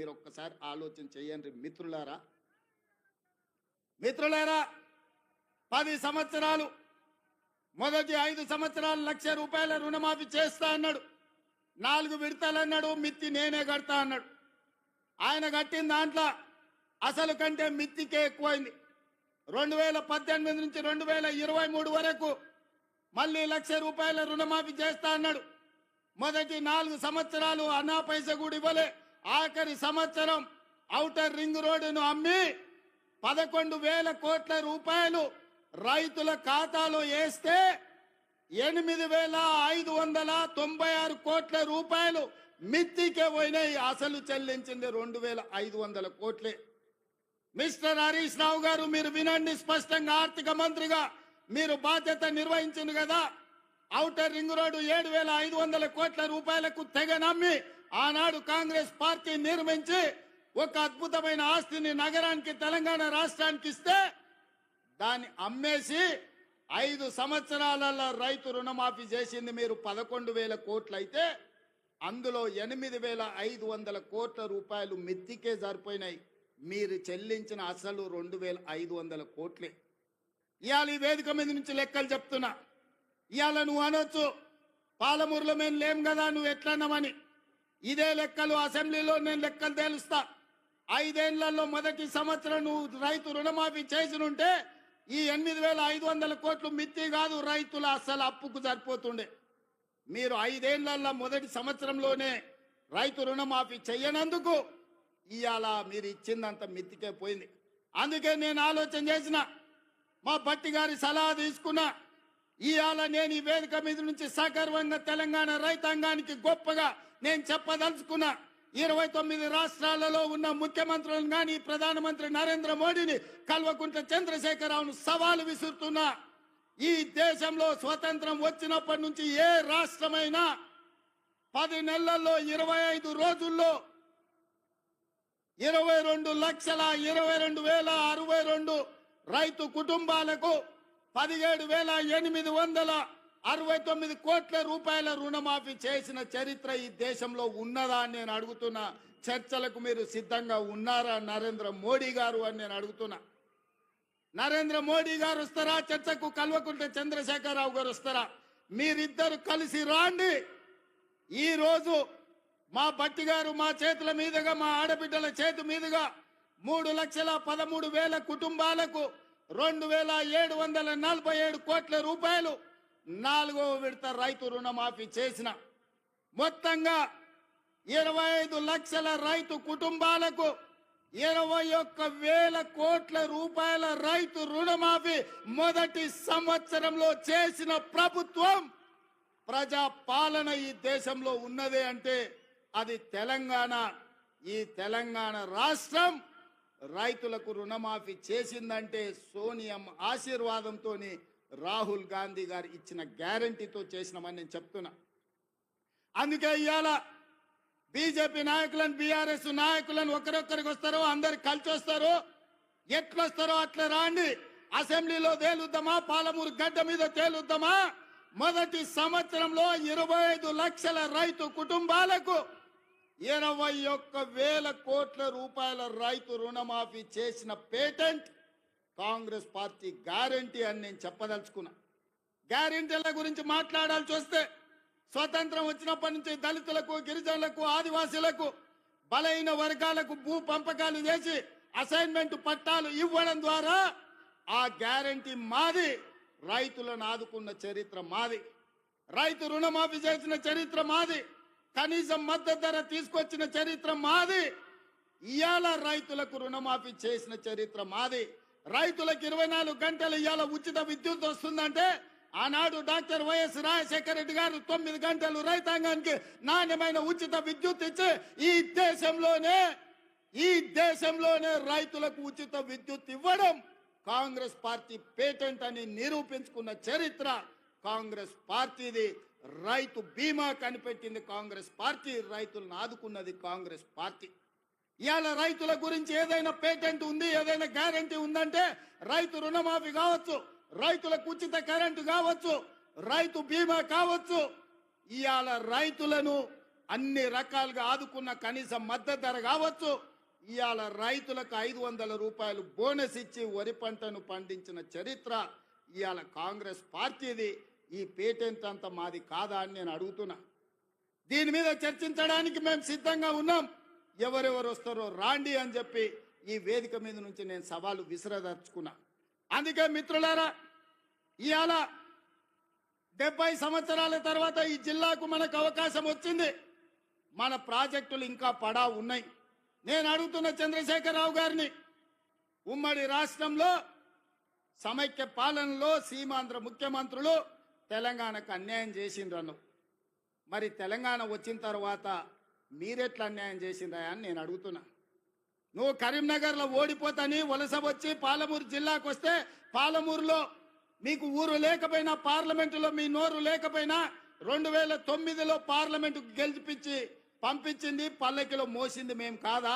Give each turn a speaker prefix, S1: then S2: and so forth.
S1: మీరు ఒక్కసారి ఆలోచన చేయండి మిత్రులారా. మిత్రులారా పది సంవత్సరాలు మొదటి ఐదు సంవత్సరాలు లక్ష రూపాయల రుణమాఫీ చేస్తా అన్నాడు. నాలుగు విడతలు అన్నాడు మిత్తి నేనే కడతా అన్నాడు. ఆయన కట్టిన దాంట్లో అసలు కంటే మిత్తికే ఎక్కువైంది. రెండు వేల పద్దెనిమిది నుంచి రెండు వేల ఇరవై మూడు వరకు మళ్ళీ లక్ష రూపాయల రుణమాఫీ చేస్తా అన్నాడు. మొదటి నాలుగు సంవత్సరాలు అన్నా పైస కూడా ఇవ్వలే. ఆఖరి సంవత్సరం ఔటర్ రింగ్ రోడ్డును అమ్మి పదకొండు వేల కోట్ల రూపాయలు రైతుల ఖాతాలో వేస్తే ఎనిమిది వేల ఐదు వందల తొంభై ఆరు కోట్ల రూపాయలు మిత్తికే పోయినాయి. అసలు చెల్లించింది రెండు వేల ఐదు వందల కోట్లే. మిస్టర్ హరీష్ రావు గారు మీరు వినండి స్పష్టంగా ఆర్థిక మంత్రిగా మీరు బాధ్యత నిర్వహించింది కదా. ఔటర్ రింగ్ రోడ్డు ఏడు వేల ఐదు వందల కోట్ల రూపాయలకు తెగ నమ్మి ఆనాడు కాంగ్రెస్ పార్టీ నిర్మించి ఒక అద్భుతమైన ఆస్తిని నగరానికి తెలంగాణ రాష్ట్రానికి ఇస్తే దాన్ని అమ్మేసి ఐదు సంవత్సరాలలో రైతు రుణమాఫీ చేసింది మీరు పదకొండు వేల కోట్లు అయితే అందులో ఎనిమిది వేల ఐదు వందల కోట్ల రూపాయలు మిత్తికే సరిపోయినాయి. మీరు చెల్లించిన అసలు రెండు వేల ఐదు వందల కోట్లే. ఇవాళ ఈ వేదిక మీద నుంచి లెక్కలు చెప్తున్నా. ఇవాళ నువ్వు అనొచ్చు పాలమూరులో మేము లేం కదా నువ్వు ఎట్లన్నామని ఇదే లెక్కలు అసెంబ్లీలో నేను లెక్కలు తేలుస్తా. ఐదేళ్ళలో మొదటి సంవత్సరం నువ్వు రైతు రుణమాఫీ చేసినుంటే ఈ ఎనిమిది వేల ఐదు వందల కోట్లు మిత్తి కాదు రైతుల అసలు అప్పుకు సరిపోతుండే. మీరు ఐదేళ్ళలో మొదటి సంవత్సరంలోనే రైతు రుణమాఫీ చెయ్యనందుకు ఇవాళ మీరు ఇచ్చిందంత మిత్తికే పోయింది. అందుకే నేను ఆలోచన చేసిన మా భట్టి గారి సలహా తీసుకున్నా ఇవాళ నేను ఈ వేదిక మీద నుంచి సగర్వంగా తెలంగాణ రైతాంగానికి గొప్పగా నేను చెప్పదలుచుకున్నా ఇరవై తొమ్మిది రాష్ట్రాలలో ఉన్న ముఖ్యమంత్రులను కానీ ప్రధానమంత్రి నరేంద్ర మోడీని కల్వకుంట్ల చంద్రశేఖరరావును సవాలు విసురుతున్నా. ఈ దేశంలో స్వతంత్రం వచ్చినప్పటి నుంచి ఏ రాష్ట్రమైనా పది నెలల్లో ఇరవై ఐదు రోజుల్లో ఇరవై రెండు లక్షల ఇరవై రెండు వేల అరవై రెండు రైతు కుటుంబాలకు పదిహేడు వేల ఎనిమిది వందల అరవై తొమ్మిది కోట్ల రూపాయల రుణమాఫీ చేసిన చరిత్ర ఈ దేశంలో ఉన్నదా అని నేను అడుగుతున్నా. చర్చలకు మీరు సిద్ధంగా ఉన్నారా నరేంద్ర మోడీ గారు అని నేను అడుగుతున్నా. నరేంద్ర మోడీ గారు వస్తారా? చర్చకు కల్వకుంట్ల చంద్రశేఖరరావు గారు వస్తారా? మీరిద్దరు కలిసి రాండి. ఈ రోజు మా బట్టి గారు మా చేతుల మీదుగా మా ఆడబిడ్డల చేతి మీదుగా మూడు లక్షల పదమూడు వేల కుటుంబాలకు రెండు వేల ఏడు వందల నలభై ఏడు కోట్ల రూపాయలు నాలుగో విడత రైతు రుణమాఫీ చేసిన మొత్తంగా ఇరవై ఐదు లక్షల రైతు కుటుంబాలకు ఇరవై ఒక్క వేల కోట్ల రూపాయల రైతు రుణమాఫీ మొదటి సంవత్సరంలో చేసిన ప్రభుత్వం ప్రజా పాలన ఈ దేశంలో ఉన్నదే అంటే అది తెలంగాణ. ఈ తెలంగాణ రాష్ట్రం రైతులకు రుణమాఫీ చేసిందంటే సోనియం ఆశీర్వాదంతో రాహుల్ గాంధీ గారు ఇచ్చిన గ్యారంటీతో చేసినామని నేను చెప్తున్నా. అందుకే ఇవాళ బీజేపీ నాయకులను బీఆర్ఎస్ నాయకులను ఒకరొక్కరికి వస్తారో అందరు కలిసి వస్తారో ఎట్లొస్తారో అట్లా రాండి. అసెంబ్లీలో తేలుద్దామా? పాలమూరు గడ్డ మీద తేలుద్దామా? మొదటి సంవత్సరంలో ఇరవై ఐదు లక్షల రైతు కుటుంబాలకు ఇరవై ఒక్క వేల కోట్ల రూపాయల రైతు రుణమాఫీ చేసిన పేటెంట్ కాంగ్రెస్ పార్టీ గ్యారంటీ అని నేను చెప్పదలుచుకున్నా. గ్యారెంటీల గురించి మాట్లాడాల్సి వస్తే స్వతంత్రం వచ్చినప్పటి నుంచి దళితులకు గిరిజనులకు ఆదివాసీలకు బలైన వర్గాలకు భూ పంపకాలు చేసి అసైన్మెంట్ పట్టాలు ఇవ్వడం ద్వారా ఆ గ్యారంటీ మాది రైతులను ఆదుకున్న చరిత్ర మాది. రైతు రుణమాఫీ చేసిన చరిత్ర మాది కనీసం మద్దతు ధర తీసుకొచ్చిన చరిత్ర మాది ఇవాళ రైతులకు రుణమాఫీ చేసిన చరిత్ర మాది. రైతులకు ఇరవై నాలుగు గంటలు ఇవాళ ఉచిత విద్యుత్ వస్తుందంటే ఆనాడు డాక్టర్ వైఎస్ రాజశేఖర రెడ్డి గారు తొమ్మిది గంటలు రైతాంగానికి నాణ్యమైన ఉచిత విద్యుత్ ఇచ్చి ఈ దేశంలోనే ఈ దేశంలోనే రైతులకు ఉచిత విద్యుత్ ఇవ్వడం కాంగ్రెస్ పార్టీ పేటెంట్ అని నిరూపించుకున్న చరిత్ర కాంగ్రెస్ పార్టీది. రైతు బీమా కనిపెట్టింది కాంగ్రెస్ పార్టీ రైతులను ఆదుకున్నది కాంగ్రెస్ పార్టీ. ఇవాళ రైతుల గురించి ఏదైనా పేటెంట్ ఉంది ఏదైనా గ్యారంటీ ఉందంటే రైతు రుణమాఫీ కావచ్చు రైతులకు ఉచిత కరెంటు కావచ్చు రైతు బీమా కావచ్చు. ఇవాళ రైతులను అన్ని రకాలుగా ఆదుకున్న కనీస మద్దతు ధర కావచ్చు. ఇవాళ రైతులకు ఐదు వందల రూపాయలు బోనస్ ఇచ్చి వరి పంటను పండించిన చరిత్ర ఇవాళ కాంగ్రెస్ పార్టీది. ఈ పేటెంట్ అంత మాది కాదా అని నేను అడుగుతున్నా. దీని మీద చర్చించడానికి మేము సిద్ధంగా ఉన్నాం. ఎవరెవరు వస్తారో రాండి అని చెప్పి ఈ వేదిక మీద నుంచి నేను సవాలు విసిరదర్చుకున్నా అందుకే మిత్రులారా ఇవాళ డెబ్బై సంవత్సరాల తర్వాత ఈ జిల్లాకు మనకు అవకాశం వచ్చింది. మన ప్రాజెక్టులు ఇంకా పడా ఉన్నాయి. నేను అడుగుతున్న చంద్రశేఖరరావు గారిని ఉమ్మడి రాష్ట్రంలో సమైక్య పాలనలో సీమాంధ్ర ముఖ్యమంత్రులు తెలంగాణకు అన్యాయం చేసిండ్రను. మరి తెలంగాణ వచ్చిన తర్వాత మీరెట్లా అన్యాయం చేసిందా అని నేను అడుగుతున్నా. నువ్వు కరీంనగర్లో ఓడిపోతాని వలస వచ్చి పాలమూరు జిల్లాకు వస్తే పాలమూరులో మీకు ఊరు లేకపోయినా పార్లమెంటులో మీ నోరు లేకపోయినా రెండు వేల తొమ్మిదిలో పార్లమెంటుకు గెలిపించి పంపించింది పల్లకిలో మోసింది మేము కాదా?